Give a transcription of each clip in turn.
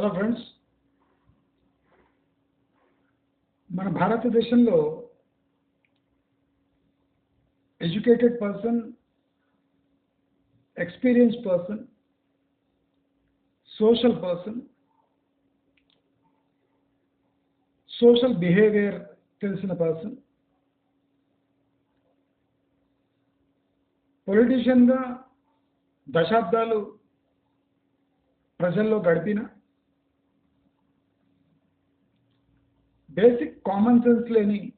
Hello friends. మన భారతదేశంలో educated person experience person social person social behaviour తెలిసిన person పొలిటీషియన్గా దశాబ్దాలు ప్రజల్లో గడిపిన బేసిక్ కామన్ సెన్స్ లేని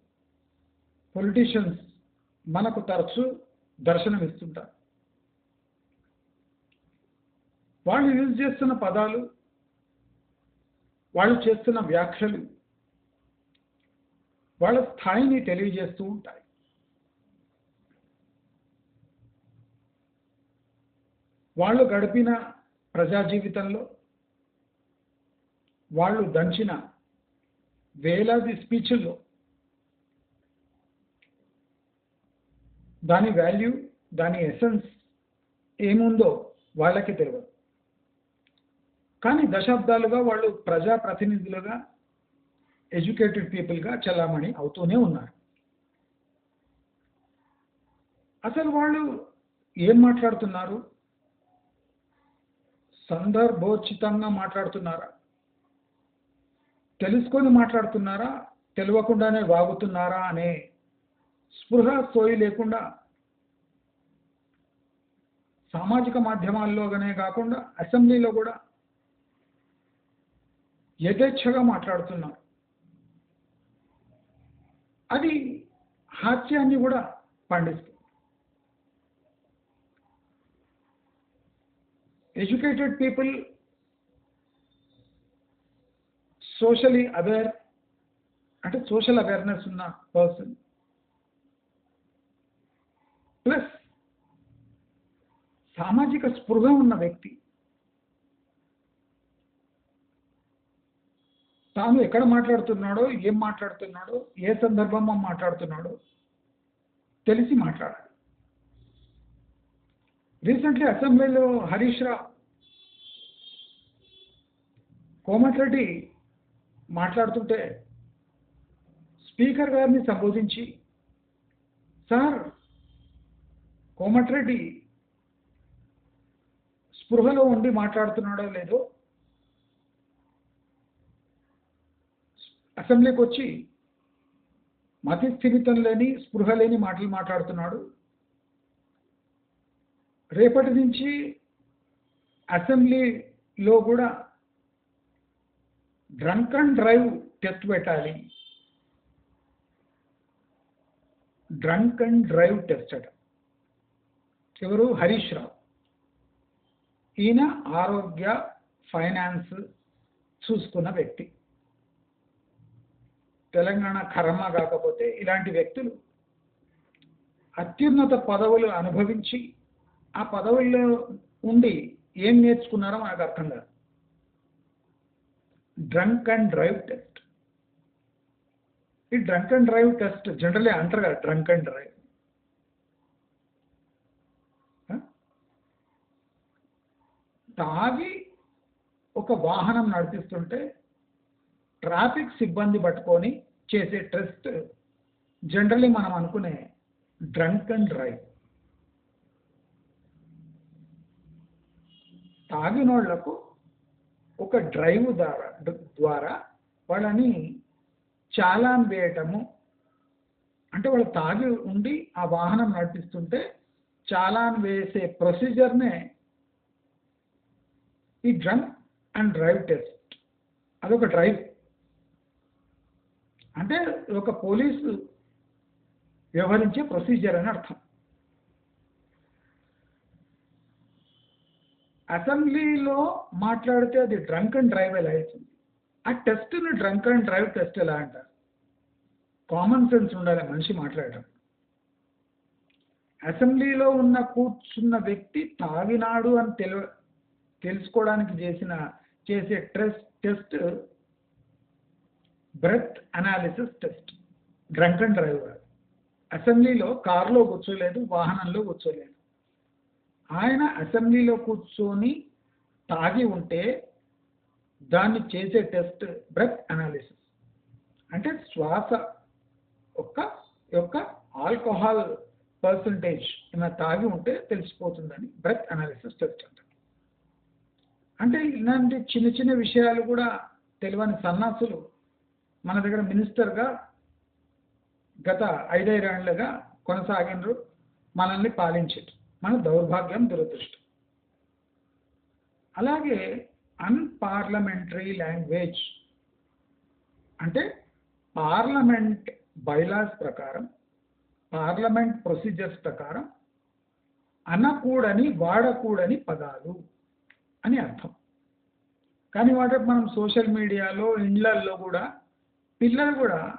పొలిటీషియన్స్ మనకు తరచూ దర్శనమిస్తుంటారు. వాళ్ళు యూజ్ చేస్తున్న పదాలు వాళ్ళు చేస్తున్న వ్యాఖ్యలు వాళ్ళ స్థాయిని తెలియజేస్తూ ఉంటాయి. వాళ్ళు గడిపిన ప్రజా జీవితంలో వాళ్ళు దంచిన వేలాది స్పీచ్ల్లో దాని వాల్యూ దాని ఎసెన్స్ ఏముందో వాళ్ళకి తెలియదు కానీ దశాబ్దాలుగా వాళ్ళు ప్రజా ప్రతినిధులుగా ఎడ్యుకేటెడ్ పీపుల్గా చలామణి అవుతూనే ఉన్నారు. అసలు వాళ్ళు ఏం మాట్లాడుతున్నారు? సందర్భోచితంగా మాట్లాడుతున్నారా? తెలుసుకొని మాట్లాడుతున్నారా? తెలియకుండానే వాగుతున్నారా అనే స్పృహ సోయి లేకుండా సామాజిక మాధ్యమాల్లోనే కాకుండా అసెంబ్లీలో కూడా యథేచ్ఛగా మాట్లాడుతున్నారు. అది హాస్యాన్ని కూడా పండిస్తుంది. ఎడ్యుకేటెడ్ పీపుల్ సోషలీ అవేర్ అంటే సోషల్ అవేర్నెస్ ఉన్న పర్సన్. ప్లస్ సామాజిక స్పృహ ఉన్న వ్యక్తి. తాను ఎక్కడ మాట్లాడుతున్నాడో ఏం మాట్లాడుతున్నాడో ఏ సందర్భంలో మాట్లాడుతున్నాడో తెలిసి మాట్లాడాలి. రీసెంట్లీ అసెంబ్లీలో హరీష్ రా కోమటిరెడ్డి మాట్లాడుతుంటే స్పీకర్ గారిని సంబోధించి సార్ కోమటిరెడ్డి స్పృహలో ఉండి మాట్లాడుతున్నాడో లేదో? అసెంబ్లీకి వచ్చి మతి స్థిమితం లేని స్పృహ లేని మాటలు మాట్లాడుతున్నాడు. రేపటి నుంచి అసెంబ్లీలో కూడా డ్రంక్ అండ్ డ్రైవ్ టెస్ట్ పెట్టాలి. డ్రంక్ అండ్ డ్రైవ్ టెస్ట్ అట. ఎవరు? హరీష్ రావు. ఈయన ఆరోగ్య ఫైనాన్స్ చూసుకున్న వ్యక్తి. తెలంగాణ కర్మ కాకపోతే ఇలాంటి వ్యక్తులు అత్యున్నత పదవులు అనుభవించి ఆ పదవుల్లో ఉండి ఏం నేర్చుకున్నారో మనకు అర్థం కాదు. డ్రంక్ అండ్ డ్రైవ్ టెస్ట్ ఈ drunk and drive test generally అంటారు కదా డ్రంక్ అండ్ డ్రైవ్ తాగి ఒక వాహనం నడిపిస్తుంటే ట్రాఫిక్ సిబ్బంది పట్టుకొని చేసే టెస్ట్ జనరలీ మనం అనుకునే డ్రంక్ అండ్ డ్రైవ్ తాగినోళ్ళకు ఒక డ్రైవ్ ద్వారా ద్వారా వాళ్ళని చాలాన్ వేయటము అంటే వాళ్ళు తాగి ఉండి ఆ వాహనం నడిపిస్తుంటే చాలాన్ వేసే ప్రొసీజర్నే ఈ డ్రంక్ అండ్ డ్రైవ్ టెస్ట్ అదొక డ్రైవ్ అంటే ఒక పోలీసు వ్యవహరించే ప్రొసీజర్ అని అర్థం. అసెంబ్లీలో మాట్లాడితే అది డ్రంక్ అండ్ డ్రైవ్ ఎలా అవుతుంది? ఆ టెస్ట్ని డ్రంక్ అండ్ డ్రైవ్ టెస్ట్ ఎలా అంటారు? కామన్ సెన్స్ ఉండాలి మనిషి మాట్లాడటం అసెంబ్లీలో ఉన్న కూర్చున్న వ్యక్తి తాగినాడు అని తెలు తెలుసుకోవడానికి చేసిన చేసే test test breath analysis test drunk and drive అసెంబ్లీలో కారులో కూర్చోలేదు వాహనంలో కూర్చోలేదు. ఆయన అసెంబ్లీలో కూర్చొని తాగి ఉంటే దాన్ని చేసే టెస్ట్ బ్రెత్ అనాలిసిస్. అంటే శ్వాస యొక్క యొక్క ఆల్కహాల్ పర్సంటేజ్ ఏమైనా తాగి ఉంటే తెలిసిపోతుందని బ్రెత్ అనాలిసిస్ టెస్ట్ అంటారు. అంటే ఇలాంటి చిన్న చిన్న విషయాలు కూడా తెలియని సన్నాసులు మన దగ్గర మినిస్టర్గా గత ఐదైదేళ్ళుగా కొనసాగినరు మనల్ని పాలించారు మన దౌర్భాగ్యం దురదృష్టం. అలాగే అన్పార్లమెంటరీ లాంగ్వేజ్ అంటే పార్లమెంట్ బైలాస్ ప్రకారం పార్లమెంట్ ప్రొసీజర్స్ ప్రకారం అనకూడని వాడకూడని పదాలు అని అర్థం. కానీ వాటి మనం సోషల్ మీడియాలో ఇండ్లల్లో కూడా పిల్లలు కూడా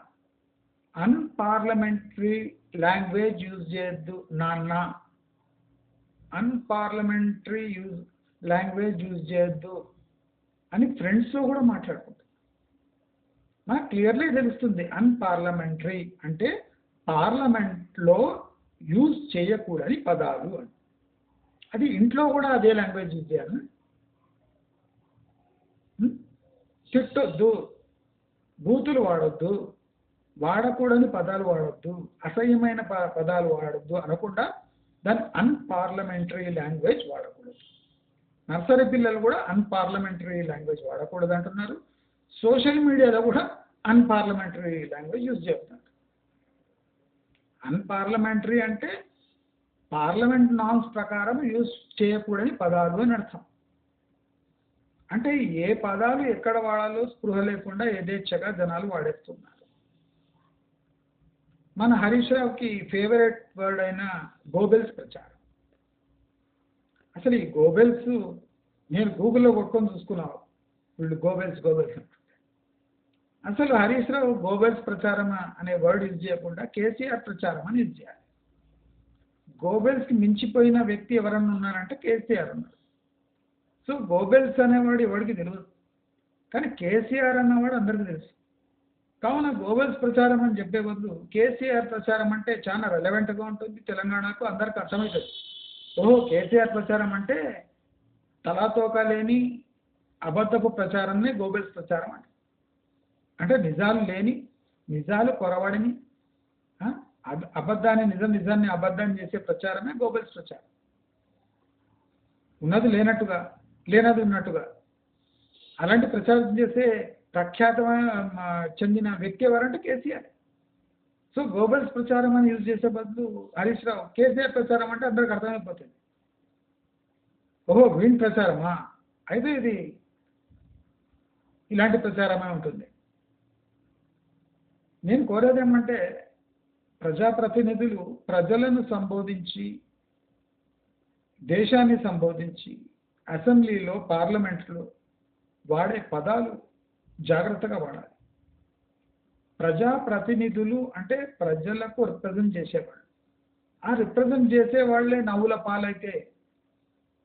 అన్పార్లమెంటరీ లాంగ్వేజ్ యూజ్ చేయొద్దు నాన్న అన్పార్లమెంటరీ యూజ్ లాంగ్వేజ్ యూజ్ చేయొద్దు అని ఫ్రెండ్స్తో కూడా మాట్లాడుకుంటారు. నాకు క్లియర్లీ తెలుస్తుంది అన్పార్లమెంటరీ అంటే పార్లమెంట్లో యూజ్ చేయకూడని పదాలు అని. అది ఇంట్లో కూడా అదే లాంగ్వేజ్ యూజ్ చేయాలి. తిట్టొద్దు బూతులు వాడొద్దు వాడకూడని పదాలు వాడొద్దు అసహ్యమైన ప పదాలు వాడొద్దు అనకుండా దాన్ని అన్పార్లమెంటరీ లాంగ్వేజ్ వాడకూడదు. నర్సరీ పిల్లలు కూడా అన్పార్లమెంటరీ లాంగ్వేజ్ వాడకూడదు అంటున్నారు. సోషల్ మీడియాలో కూడా అన్పార్లమెంటరీ లాంగ్వేజ్ యూజ్ చేస్తున్నారు. అన్పార్లమెంటరీ అంటే పార్లమెంట్ నామ్స్ ప్రకారం యూజ్ చేయకూడని పదాలు అని అర్థం. అంటే ఏ పదాలు ఎక్కడ వాడాలో స్పృహ లేకుండా యథేచ్ఛగా జనాలు వాడేస్తున్నారు. మన హరీష్ రావుకి ఫేవరెట్ వర్డ్ అయిన గోబెల్స్ ప్రచారం. అసలు ఈ గోబెల్స్ నేను గూగుల్లో కొట్టుకొని చూసుకున్నావు వీళ్ళు గోబెల్స్ గోబెల్స్ అసలు హరీష్ రావు గోబెల్స్ ప్రచారం అనే వర్డ్ యూజ్ చేయకుండా కేసీఆర్ ప్రచారం అని యూజ్ చేయాలి గోబెల్స్కి మించిపోయిన వ్యక్తి ఎవరన్నా ఉన్నారంటే కేసీఆర్ ఉన్నారు. సో గోబెల్స్ అనేవాడు ఎవరికి తెలియదు కానీ కేసీఆర్ అన్నవాడు అందరికీ తెలుసు. కావున గోవెల్స్ ప్రచారం అని చెప్పే బదులు కేసీఆర్ ప్రచారం అంటే చాలా రెలవెంట్గా ఉంటుంది. తెలంగాణకు అందరికి అర్థమవుతుంది. ఓహో కేసీఆర్ ప్రచారం అంటే తలాతోక లేని అబద్ధపు ప్రచారాన్ని గోబెల్స్ ప్రచారం అంటే. అంటే నిజాలు లేని నిజాలు కొరవడిని అబద్ధాన్ని నిజం నిజాన్ని అబద్ధాన్ని చేసే ప్రచారమే గోబెల్స్ ప్రచారం. ఉన్నది లేనట్టుగా లేనది ఉన్నట్టుగా. అలాంటి ప్రచారం చేసే ప్రఖ్యాతమైన చెందిన వ్యక్తి ఎవరంటే కేసీఆర్. సో గోబల్స్ ప్రచారం అని యూజ్ చేసే బదులు హరీష్ రావు కేసీఆర్ ప్రచారం అంటే అందరికి అర్థమైపోతుంది. ఓహో వీన్ ప్రచారమా? అయితే ఇది ఇలాంటి ప్రచారమే ఉంటుంది. నేను కోరేది ఏమంటే ప్రజాప్రతినిధులు ప్రజలను సంబోధించి దేశాన్ని సంబోధించి అసెంబ్లీలో పార్లమెంట్లో వాడే పదాలు జాగ్రత్తగా వాడాలి. ప్రజాప్రతినిధులు అంటే ప్రజలకు రిప్రజెంట్ చేసేవాళ్ళు. ఆ రిప్రజెంట్ చేసే వాళ్ళే నవ్వుల పాలైతే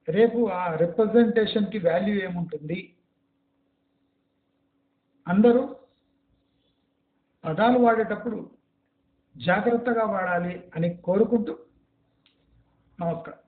రేపు ఆ రిప్రజెంటేషన్కి వాల్యూ ఏముంటుంది? అందరూ పదాలు వాడేటప్పుడు జాగ్రత్తగా వాడాలి అని కోరుకుంటూ నమస్కారం.